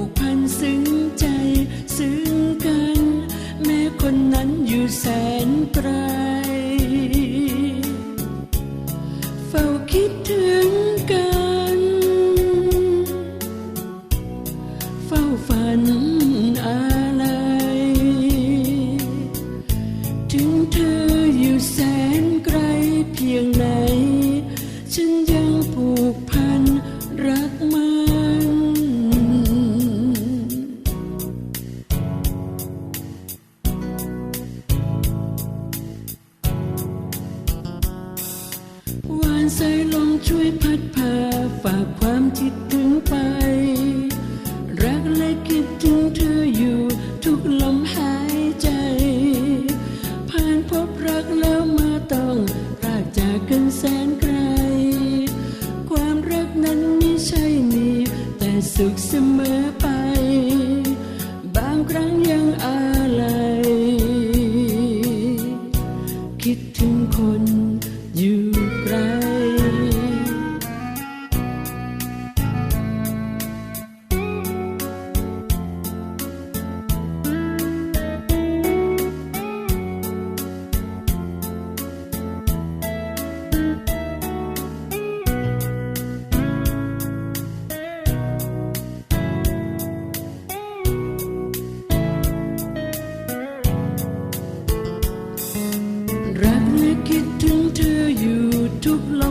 ผูกพันซึ้งใจซึ้งกัน แม้คนนั้นอยู่แสนไกลเฝ้าคิดถึงกันเฝ้าฝันอะไร ถึงเธออยู่แสนไกลเพียงไหนฉัน ช่วยพัดพาฝากความคิดถึงไป รักและคิดถึงเธออยู่ทุกลมหายใจ ผ่านพบรักแล้วมาต้องรากจากกันแสนไกล ความรักนั้นไม่ใช่มีแต่สุขเสมอไป บางครั้งยังอาลัยคิดถึงคน to blow.